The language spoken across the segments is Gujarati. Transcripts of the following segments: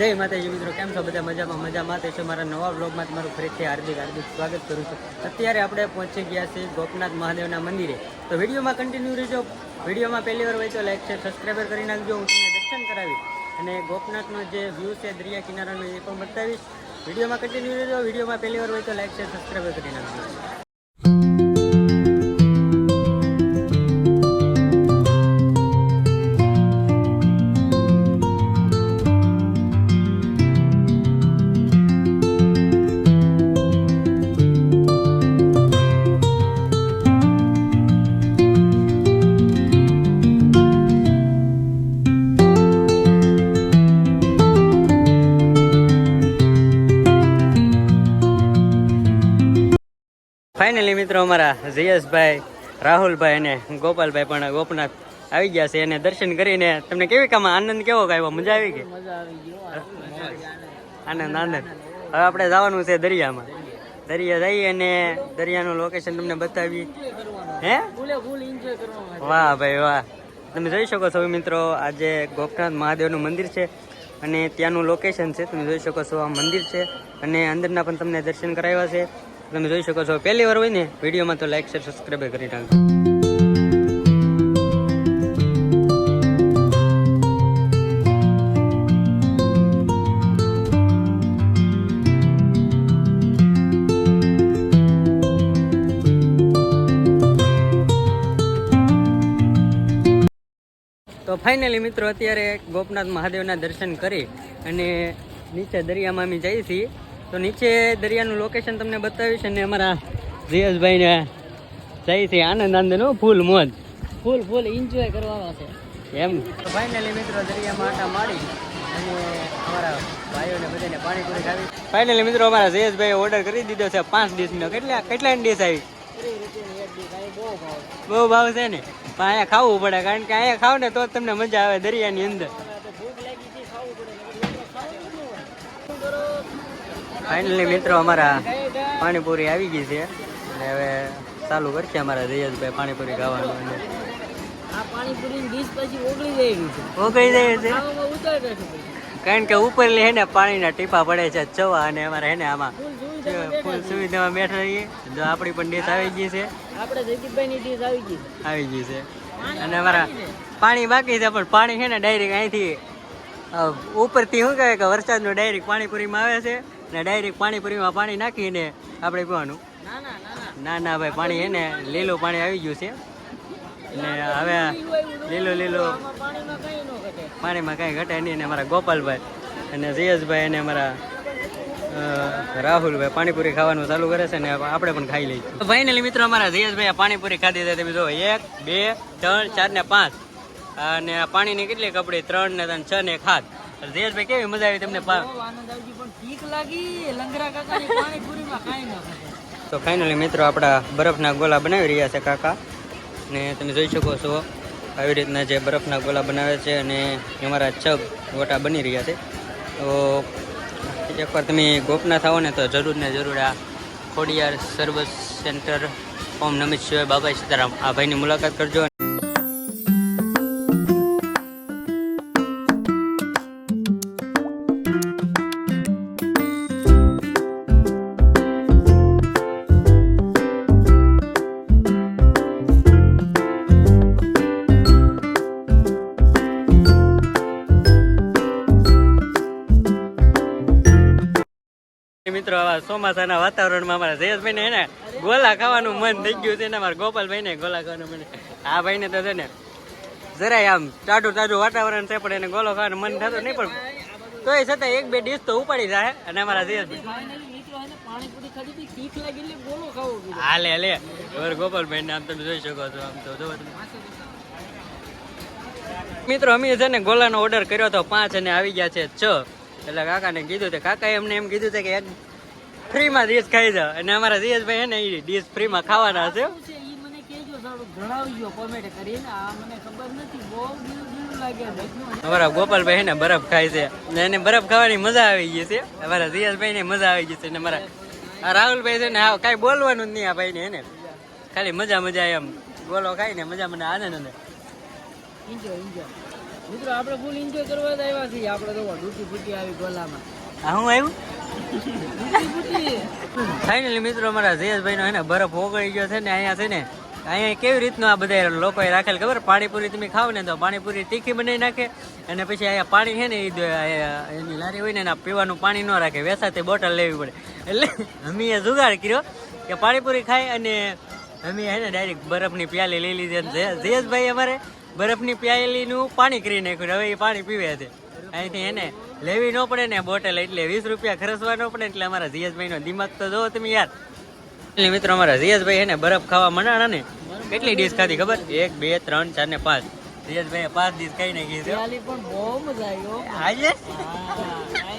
જય માતાજી મિત્રો, કેમ છો બધા મજામાં? મજામાં તે છે મારા નવા બ્લોગમાં તમારું ફરીથી હાર્દિક હાર્દિક સ્વાગત કરું છું. અત્યારે આપણે પહોંચી ગયા છીએ ગોપનાથ મહાદેવના મંદિરે. તો વિડીયોમાં કન્ટિન્યુ રહેજો. વિડીયોમાં પહેલી વાર હોય તો લાઈક છે સબસ્ક્રાઈબર કરી નાખજો. હું તમને દર્શન કરાવીશ અને ગોપનાથનો જે વ્યૂ છે દરિયા કિનારાનો એ પણ બતાવીશ. વિડીયોમાં કન્ટિન્યુ રહેજો. વિડીયોમાં પહેલી વાર હોય તો લાઈક છે સબસ્ક્રાઈબર કરી નાખજો. ફાઇનલી મિત્રો અમારા જયેશભાઈ રાહુલભાઈ અને ગોપાલભાઈ પણ ગોપનાથ આવી ગયા છે એને દર્શન કરીને તમને કેવી કામ આનંદ કેવો આવ્યો મજા આવી ગઈ આનંદ આનંદ. હવે આપણે જવાનું છે દરિયામાં. દરિયા જઈએ અને દરિયાનું લોકેશન તમને બતાવી હે? વાહ ભાઈ વાહ. તમે જોઈ શકો છો મિત્રો આજે ગોપનાથ મહાદેવનું મંદિર છે અને ત્યાંનું લોકેશન છે. તમે જોઈ શકો છો આ મંદિર છે અને અંદરના પણ તમને દર્શન કરાવ્યા છે. તમે જોઈ શકો છો, પહેલી વાર હોય ને, વિડીયોમાં તો લાઈક શેર સબસ્ક્રાઈબ કરી નાખજો. તો ફાઇનલી મિત્રો, અત્યારે ગોપનાથ મહાદેવના દર્શન કરી અને નીચે દરિયામાં અમે જઈએ છીએ. તો નીચે દરિયાનું લોકેશન તમને બતાવીશ અને અમારા જયેશભાઈને જઈએ છીએ આનંદ આનંદ ફૂલ મોજ. ફૂલ ફૂલ એન્જોય કરવાનો છે. એમ. તો ફાઇનલી મિત્રો દરિયામાં આટા મારી અને અમારા ભાઈઓને બધાને પાણીપુરી ખાવી. ફાઇનલી મિત્રો અમારા જયેશભાઈ ઓર્ડર કરી દીધો છે પાંચ ડીશનો કેટલા કેટલા ડીશ આવી? બહુ ભાવ. છે ને? પણ અહીંયા ખાવું પડે કારણ કે અહીંયા ખાવ ને તો જ તમને મજા આવે દરિયાની અંદર. ફાઇનલી મિત્રો અમારા પાણીપુરી આવી ગઈ છે. અને હવે ચાલુ કરશે અમારા જયેશભાઈ પાણીપુરી ખાવાનું. ઓગળી જાય છે. કારણ કે ઉપરલી હે ને પાણીના ટીપા પડે છે ચવા અને અમારે હે ને આમાં ફૂલ સુવિધા સુવિધામાં બેઠા રહીએ જો આપણી પણ ડીશ આવી ગઈ છે. આપણે જયદીપભાઈ ડીશ આવી ગઈ આવી ગઈ છે. અને અમારા પાણી બાકી છે પણ પાણી છે ને ડાયરેક્ટ અહીંથી ઉપરથી શું કહેવાય કે વરસાદનું ડાયરેક્ટ પાણીપુરીમાં આવે છે. ને ડાયરેક્ટ પાણીપુરીમાં પાણી નાખીને આપણે પીવાનું. ના ના, ભાઈ, પાણી છે ને, લીલું પાણી આવી ગયું છે. ને હવે લીલું લીલું પાણીમાં કઈ ઘટે નહીં ને અમારા ગોપાલભાઈ અને જયેશભાઈ અને અમારા રાહુલભાઈ પાણીપુરી ખાવાનું ચાલુ કરે છે ને આપણે પણ ખાઈ લઈએ. ફાઇનલી મિત્રો અમારા જયેશભાઈ પાણીપુરી ખાધી છે. તમે જો, એક, બે, ત્રણ, ચાર ને પાંચ. અને પાણીની કેટલી કપડી? ત્રણ ને ત્રણ, છ ને એક હાથ. જયેશભાઈ કેવી મજા આવી તમને પા- બહુ આનંદ આવી ગયો પણ ઠીક લાગી. લંગરા કાકાની પાણીપુરીમાં કાંઈ ન તો ફાઇનલી મિત્રો આપણા બરફના ગોલા બનાવી રહ્યા છે કાકા. ને તમે જોઈ શકો છો આવી રીતના જે બરફના ગોલા બનાવે છે અને અમારા છગ ગોટા બની રહ્યા છે. તો એકવાર તમે ગોપનાથ આવો ને તો જરૂર ને જરૂર આ ખોડિયાર સર્વિસ સેન્ટર ઓમ નમિત શિવાય બાબા સીતારામ આ ભાઈની મુલાકાત કરજો મિત્રો, આવા ચોમાસાના વાતાવરણમાં અમારા જયેશભાઈ ને ને, ગોલા ખાવાનું મન થઈ ગયું છે ને, અમારા ગોપાલભાઈ ને ગોલા ખાવાનું મન. આ ભાઈ ને તો છે ને, જરાય આમ ટાઢું ટાઢું વાતાવરણ છે, પણ એને ગોલો ખાવાનું મન થતું નહીં, પણ તોય છતાં એક બે ડીશ તો ઉપાડી જાય અને અમારા જયેશભાઈ. એને ને તમે જોઈ શકો છો, આમ તો મિત્રો, અમે છે ને ગોલાનો ઓર્ડર કર્યો હતો પાંચ અને આવી ગયા છે છ. એટલે કાકાને કીધું તે, કાકાએ અમને એમ કીધું કે ફ્રીમાં ડીશ ખાઈ જાઓ. અને અમારા જયેશભાઈ છે ને એ ડીશ ફ્રીમાં ખાવાના છે. શું છે ઈ મને કહેજો સારું જણાવજો કોમેન્ટ કરીને. આ મને ખબર નથી બહુ દિલ દિલ લાગે છે અમારા ગોપાલભાઈ છે ને બરફ ખાય છે. ને એને બરફ ખાવાની મજા આવી ગઈ છે. અમારા જયેશભાઈ ને મજા આવી ગઈ છે ને અમારા આ રાહુલભાઈ છે ને હા કાંઈ બોલવાનું જ નહીં આ ભાઈને એને ખાલી મજા મજા એમ. ગોલો ખાય ને મજા મને આનંદ અને. એન્જોય એન્જોય મિત્રો આપણે ફૂલ એન્જોય કરવા જ આવ્યા છીએ. આપણે તો ડૂટી ફૂટી આવી ગોલામાં. આ હું આવ્યું? ફાઇનલી મિત્રો, અમારા જયેશભાઈ નો ને બરફ ઓગળી ગયો છે ને અહીંયા છે ને, અહીંયા કેવી રીતનું આ બધા લોકોએ રાખેલ ખબર? પાણીપુરી તમે ખાવ ને તો પાણીપુરી તીખી બનાવી નાખે અને પછી અહીંયા પાણી છે ને એ એની લારી હોય ને એના પીવાનું પાણી ન રાખે, વેસાતી બોટલ લેવી પડે. એટલે અમે એ જુગાડ કર્યો કે પાણીપુરી ખાય અને અમે હે ને ડાયરેક્ટ બરફની પ્યાલી લઈ લીધી. અને જયેશભાઈ અમારે બરફની પ્યાલીનું પાણી કરી નાખ્યું. હવે એ પાણી પીવે છે. અહીંથી એને લેવી ન પડે ને બોટલ એટલે વીસ રૂપિયા ખર્ચવા ન પડે એટલે અમારા જયેશભાઈનો દિમાગ તો જોવો તમે યાર. એટલે મિત્રો અમારા રિયાઝભાઈ એને બરફ ખાવા મનાણા ને. કેટલી ડીશ ખાધી ખબર? એક બે ત્રણ ચાર ને પાંચ. રિયાઝભાઈ પાંચ ડીશ ખાઈ નાખી છે. પણ બહુ મજા આવી આજે? હા,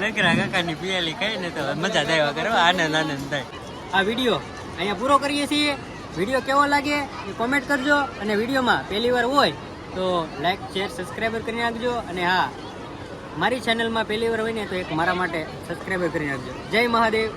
લકરા કાકાની પિયાલી ખાઈ ને તો મજા થાય આવ્યા આનંદ આનંદ થાય. આ વીડિયો અહીંયા પૂરો કરીએ છીએ. વીડિયો કેવો લાગે એ કોમેન્ટ કરજો અને વિડીયોમાં પહેલી વાર હોય તો લાઈક શેર સબસ્ક્રાઈબર કરી નાખજો અને હા, મારી ચેનલમાં પહેલી વાર હોય ને તો એક મારા માટે સબસ્ક્રાઈબર કરી નાખજો. જય મહાદેવ.